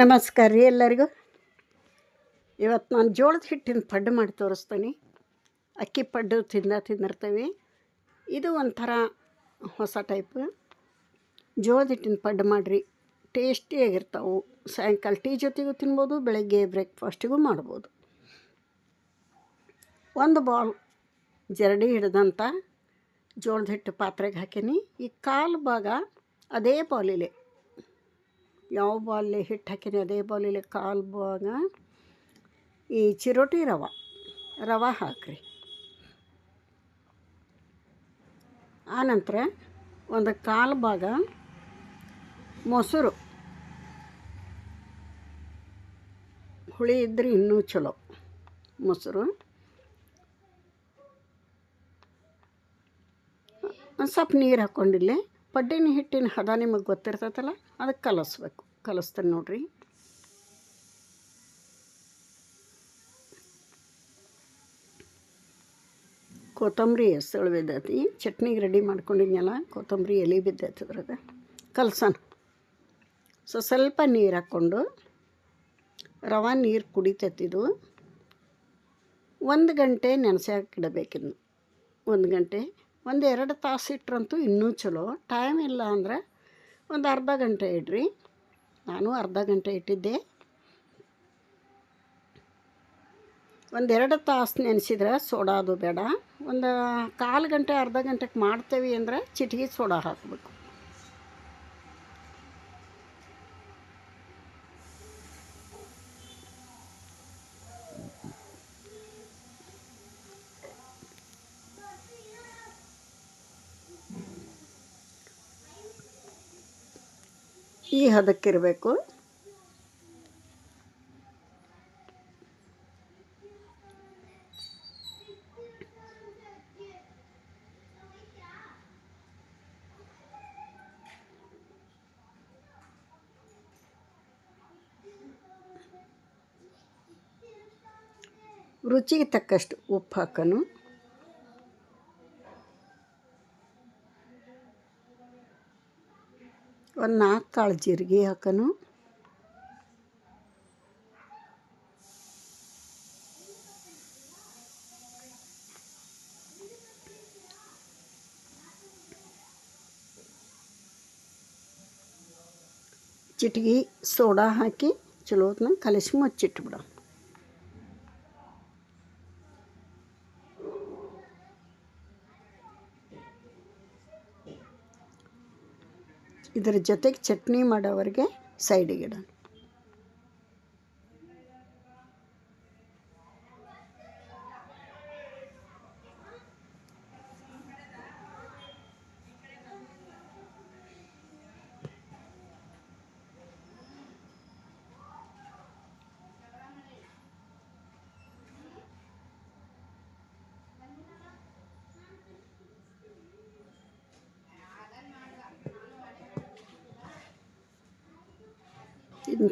ನಮಸ್ಕಾರ ರೀ ಎಲ್ಲರಿಗೂ. ಇವತ್ತು ನಾನು ಜೋಳದ ಹಿಟ್ಟಿನ ಪಡ್ಡು ಮಾಡಿ ತೋರಿಸ್ತೀನಿ. ಅಕ್ಕಿ ಪಡ್ಡು ತಿಂದ ತಿಂದಿರ್ತೀವಿ. ಇದು ಒಂಥರ ಹೊಸ ಟೈಪ್. ಜೋಳದ ಹಿಟ್ಟಿನ ಪಡ್ಡು ಮಾಡಿರಿ. ಟೇಸ್ಟಿಯಾಗಿರ್ತಾವೆ ಸಾಯಂಕಾಲ ಟೀ ಜೊತೆಗೂ ತಿನ್ಬೋದು, ಬೆಳಗ್ಗೆ ಬ್ರೇಕ್ಫಾಸ್ಟಿಗೂ ಮಾಡ್ಬೋದು. ಒಂದು ಬಾಲ್ ಜರಡಿ ಹಿಡ್ದಂಥ ಜೋಳದ ಹಿಟ್ಟು ಪಾತ್ರೆಗೆ ಹಾಕೀನಿ. ಈ ಕಾಲು ಭಾಗ ಅದೇ ಬಾಲಿಲೆ ಯಾವ ಬಾಲಿ ಹಿಟ್ಟು ಹಾಕಿನಿ, ಅದೇ ಬಾಲಿಲೆ ಕಾಲು ಭಾಗ ಈ ಚಿರೋಟಿ ರವೆ ರವೆ ಹಾಕ್ರಿ. ಆನಂತರ ಒಂದು ಕಾಲು ಭಾಗ ಮೊಸರು. ಹುಳಿ ಇದ್ದರೆ ಇನ್ನೂ ಚಲೋ ಮೊಸರು. ಒಂದು ಸ್ವಲ್ಪ ನೀರು ಹಾಕ್ಕೊಂಡಿಲ್ಲ ಪಡ್ಡಿನ ಹಿಟ್ಟಿನ ಹದ ನಿಮಗೆ ಗೊತ್ತಿರ್ತೈತಲ್ಲ? ಅದಕ್ಕೆ ಕಲಸ್ಬೇಕು. ಕಲಸ್ತೇನೆ ನೋಡ್ರಿ. ಕೊತ್ತಂಬರಿ ಎಸಳು ಬಿದ್ದೈತಿ. ಚಟ್ನಿಗೆ ರೆಡಿ ಮಾಡ್ಕೊಂಡಿದ್ನಲ್ಲ, ಕೊತ್ತಂಬರಿ ಎಲೆ ಬಿದ್ದೈತಿ ಅದ್ರಾಗ ಕಲ್ಸೋಣ. ಸೊ, ಸ್ವಲ್ಪ ನೀರು ಹಾಕ್ಕೊಂಡು ರವೆ ನೀರು ಕುಡಿತೈತಿದು ಒಂದು ಗಂಟೆ ನೆನೆಸಿ ಇಡಬೇಕಿದ್ನು ಒಂದು ಗಂಟೆ. ಒಂದು ಎರಡು ತಾಸು ಇಟ್ರಂತೂ ಇನ್ನೂ ಚಲೋ. ಟೈಮ್ ಇಲ್ಲ ಅಂದ್ರೆ ಒಂದು ಅರ್ಧ ಗಂಟೆ ಇಡ್ರಿ. ನಾನು ಅರ್ಧ ಗಂಟೆ ಇಟ್ಟಿದ್ದೆ. ಒಂದೆರಡು ತಾಸು ನೆನೆಸಿದ್ರೆ ಸೋಡಾದು ಬೇಡ. ಒಂದು ಕಾಲು ಗಂಟೆ, ಅರ್ಧ ಗಂಟೆಗೆ ಮಾಡ್ತೇವೆ ಅಂದ್ರೆ ಚಿಟಿಗೆ ಸೋಡಾ ಹಾಕಬೇಕು. ಈ ಹದಕ್ಕಿರಬೇಕು ರುಚಿಗೆ ತಕ್ಕಷ್ಟು ಉಪ್ಪು ಹಾಕನು. ಒಂದು ನಾಲ್ಕು ಕಾಳು ಜೀರಿಗೆ ಹಾಕನು. ಚಿಟಿಗೆ ಸೋಡಾ ಹಾಕಿ ಚಲೋತ್ನ ಕಲಸಿ ಮುಚ್ಚಿಟ್ಬಿಡ. ಇದರ ಜೊತೆಗೆ ಚಟ್ನಿ ಮಾಡೋವರೆಗೆ ಸೈಡಿಗೆ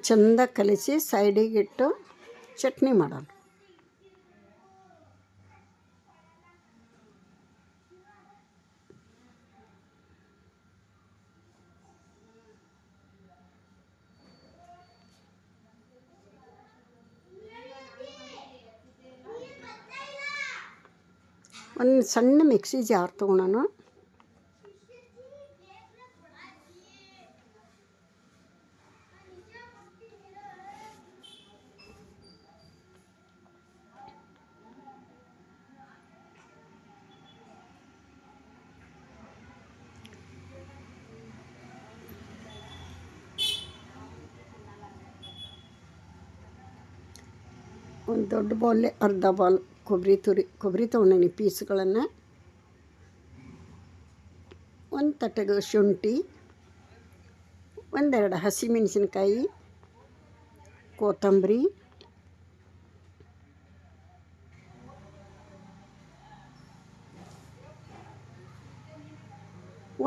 ಚೆಂದ ಕಲಿಸಿ ಸೈಡಿಗಿಟ್ಟು ಚಟ್ನಿ ಮಾಡೋಣ. ಒಂದು ಸಣ್ಣ ಮಿಕ್ಸಿ ಜಾರ್ ತೊಗೊಳೋಣ ಒಂದು ದೊಡ್ಡ ಬೌಲ್ಲೆ ಅರ್ಧ ಬಾಲ್ ಕೊಬ್ಬರಿ ತುರಿ, ಕೊಬ್ಬರಿ ತೊಗೊಂಡೀನಿ ಪೀಸ್ಗಳನ್ನು ಒಂದು ತಟ್ಟೆಗೆ ಶುಂಠಿ, ಒಂದೆರಡು ಹಸಿಮೆಣಸಿನ್ಕಾಯಿ, ಕೊತ್ತಂಬರಿ,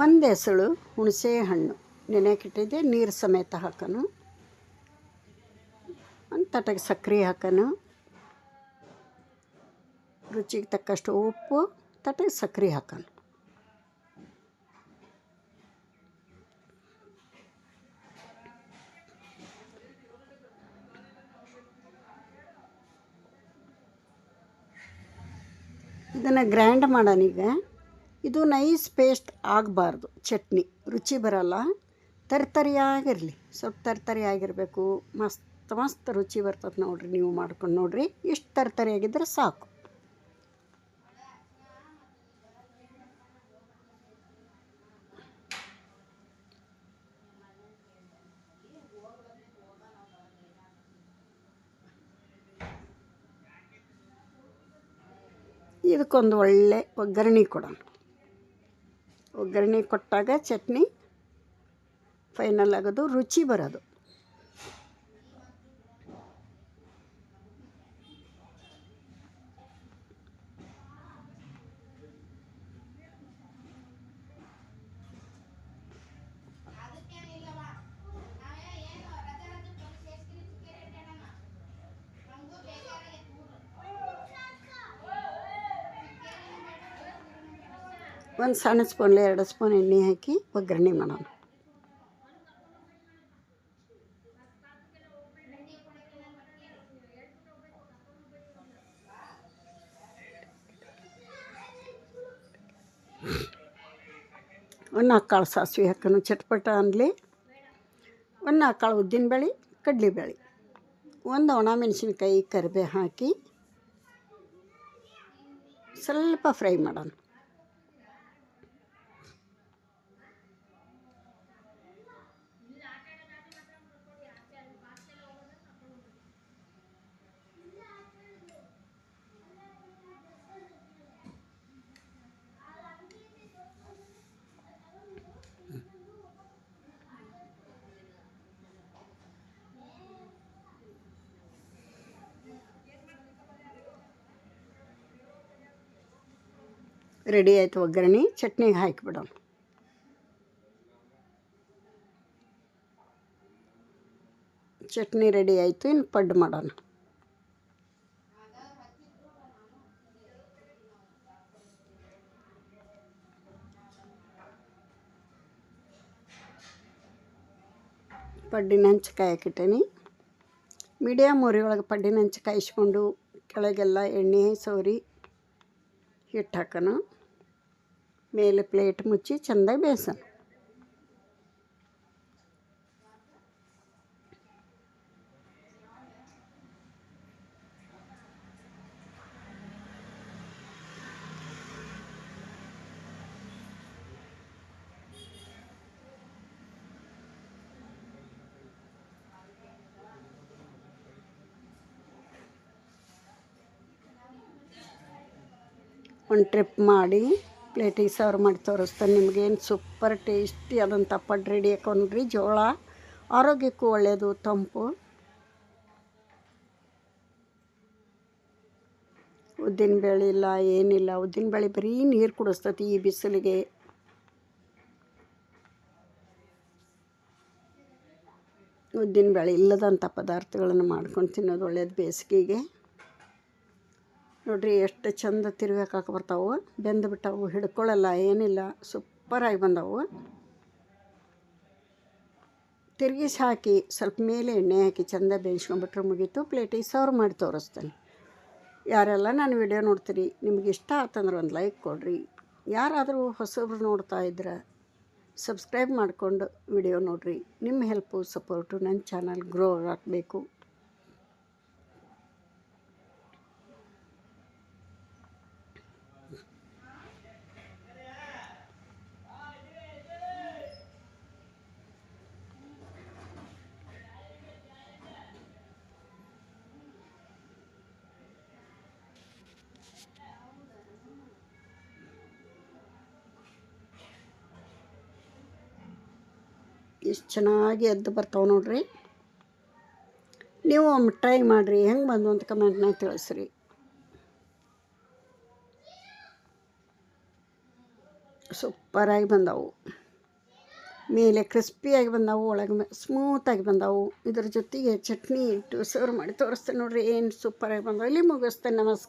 ಒಂದು ಹೆಸಳು ಹುಣಸೆ ಹಣ್ಣು ನೆನೆಕಿಟ್ಟಿದ್ದೆ ನೀರು ಸಮೇತ ಹಾಕೋನು. ಒಂದು ತಟ್ಟೆಗೆ ಸಕ್ಕರೆ ಹಾಕೋನು. ರುಚಿಗೆ ತಕ್ಕಷ್ಟು ಉಪ್ಪು, ತಟ್ಟೆ ಸಕ್ಕರೆ ಹಾಕೋಣ. ಇದನ್ನು ಗ್ರ್ಯಾಂಡ್ ಮಾಡೋಣ ಈಗ. ಇದು ನೈಸ್ ಪೇಸ್ಟ್ ಆಗಬಾರ್ದು, ಚಟ್ನಿ. ರುಚಿ ಬರಲ್ಲ. ತರ್ತರಿಯಾಗಿರಲಿ. ಸ್ವಲ್ಪ ತರಿ ಆಗಿರಬೇಕು ಮಸ್ತ್ ಮಸ್ತ್ ರುಚಿ ಬರ್ತದೆ ನೋಡಿರಿ, ನೀವು ಮಾಡ್ಕೊಂಡು ನೋಡಿರಿ. ಇಷ್ಟು ಆಗಿದ್ರೆ ಸಾಕು. ಇದಕ್ಕೊಂದು ಒಳ್ಳೆ ಒಗ್ಗರಣೆ ಕೊಡೋಣ. ಒಗ್ಗರಣೆ ಕೊಟ್ಟಾಗ ಚಟ್ನಿ ಫೈನಲ್ ಆಗೋದು ರುಚಿ ಬರೋದು. ಒಂದು ಸಣ್ಣ ಸ್ಪೂನ್ಲಿ ಎರಡು ಸ್ಪೂನ್ ಎಣ್ಣೆ ಹಾಕಿ ಒಗ್ಗರಣೆ ಮಾಡೋಣ. ಒಂದು ನಾಲ್ಕು ಕಾಳು ಸಾಸಿವೆ ಹಾಕೋಣ ಚಟ್ಪಟ ಅನ್ನಲಿ ಒಂದು ನಾಲ್ಕು ಕಾಳು ಉದ್ದಿನಬೇಳೆ, ಕಡಲೆಬೇಳೆ. ಒಂದು ಒಣ ಮೆಣಸಿನ್ಕಾಯಿ ಕರಿಬೇವು ಹಾಕಿ ಸ್ವಲ್ಪ ಫ್ರೈ ಮಾಡೋಣ. ರೆಡಿ ಆಯಿತು ಒಗ್ಗರಣೆ. ಚಟ್ನಿಗೆ ಹಾಕಿಬಿಡೋಣ. ಚಟ್ನಿ ರೆಡಿ ಆಯಿತು, ಇನ್ನು ಪಡ್ಡು ಮಾಡೋಣ. ಪಡ್ಡಿನ ಹಂಚು ಕಾಯಕ್ಕಿಟ್ಟೇನಿ ಮೀಡಿಯಮ್ ಒಳಗೆ ಪಡ್ಡಿನ ಹಂಚು ಕಾಯಿಸ್ಕೊಂಡು ಕೆಳಗೆಲ್ಲ ಎಣ್ಣೆ ಸೌರಿ ಹಿಟ್ಟು ಹಾಕೋಣ. ಮೇಲೆ ಪ್ಲೇಟ್ ಮುಚ್ಚಿ ಚೆಂದಾಗಿ ಬೇಯಿಸೋಣ ಒಂದು ಟ್ರಿಪ್ ಮಾಡಿ ಪ್ಲೇಟಿಗೆ ಸರ್ವ್ ಮಾಡಿ ತೋರಿಸ್ತಾನೆ. ನಿಮಗೇನು ಸೂಪರ್ ಟೇಸ್ಟಿ ಆದಂಥ ಪಡ್ ರೆಡಿ ಹಾಕೊಂಡ್ರಿ. ಜೋಳ, ಆರೋಗ್ಯಕ್ಕೂ ಒಳ್ಳೆಯದು ತಂಪು. ಉದ್ದಿನ ಬೇಳೆ ಇಲ್ಲ, ಏನಿಲ್ಲ. ಉದ್ದಿನ ಬೇಳೆ ಬರೀ ನೀರು ಕುಡಿಸ್ತತಿ ಈ ಬಿಸಿಲಿಗೆ. ಉದ್ದಿನ ಬೇಳೆ ಇಲ್ಲದಂಥ ಪದಾರ್ಥಗಳನ್ನು ಮಾಡ್ಕೊಂಡು ತಿನ್ನೋದು ಒಳ್ಳೇದು ಬೇಸಿಗೆಗೆ. ನೋಡ್ರಿ, ಎಷ್ಟು ಚಂದ ತಿರ್ಬೇಕಾಕ ಬರ್ತಾವೆ. ಬೆಂದು ಬಿಟ್ಟವು ಹಿಡ್ಕೊಳ್ಳಲ್ಲ ಏನಿಲ್ಲ. ಸೂಪರಾಗಿ ಬಂದವು. ತಿರುಗಿಸಿ ಹಾಕಿ, ಸ್ವಲ್ಪ ಮೇಲೆ ಎಣ್ಣೆ ಹಾಕಿ, ಚಂದ ಬೇಯಿಸ್ಕೊಂಬಿಟ್ರೆ ಮುಗೀತು. ಪ್ಲೇಟಿಗೆ ಸರ್ವ್ ಮಾಡಿ ತೋರಿಸ್ತೇನೆ. ಯಾರೆಲ್ಲ ನಾನು ವಿಡಿಯೋ ನೋಡ್ತೀರಿ, ನಿಮ್ಗೆ ಇಷ್ಟ ಆತಂದ್ರೆ ಒಂದು ಲೈಕ್ ಕೊಡಿರಿ. ಯಾರಾದರೂ ಹೊಸಬ್ರು ನೋಡ್ತಾ ಇದ್ರೆ, ಸಬ್ಸ್ಕ್ರೈಬ್ ಮಾಡಿಕೊಂಡು ವಿಡಿಯೋ ನೋಡಿರಿ. ನಿಮ್ಮ ಹೆಲ್ಪು, ಸಪೋರ್ಟು ನನ್ನ ಚಾನಲ್ ಗ್ರೋ ಆಗಬೇಕು. ಎಷ್ಟು ಚೆನ್ನಾಗಿ ಎದ್ದು ಬರ್ತಾವೆ ನೋಡ್ರಿ. ನೀವು ಒಮ್ಮೆ ಟ್ರೈ ಮಾಡಿರಿ, ಹೆಂಗೆ ಬಂದು ಅಂತ ಕಮೆಂಟ್ನಾಗ ತಿಳಿಸ್ರಿ. ಸೂಪರಾಗಿ ಬಂದವು. ಮೇಲೆ ಕ್ರಿಸ್ಪಿಯಾಗಿ ಬಂದವು, ಒಳಗೆ ಸ್ಮೂತಾಗಿ ಬಂದವು. ಇದ್ರ ಜೊತೆಗೆ ಚಟ್ನಿ ಇಟ್ಟು ಸರ್ವ್ ಮಾಡಿ ತೋರಿಸ್ತೇನೆ ನೋಡ್ರಿ, ಏನು ಸೂಪರಾಗಿ ಬಂದವು. ಇಲ್ಲಿ ಮುಗಿಸ್ತೇನೆ, ನಮಸ್ಕಾರ.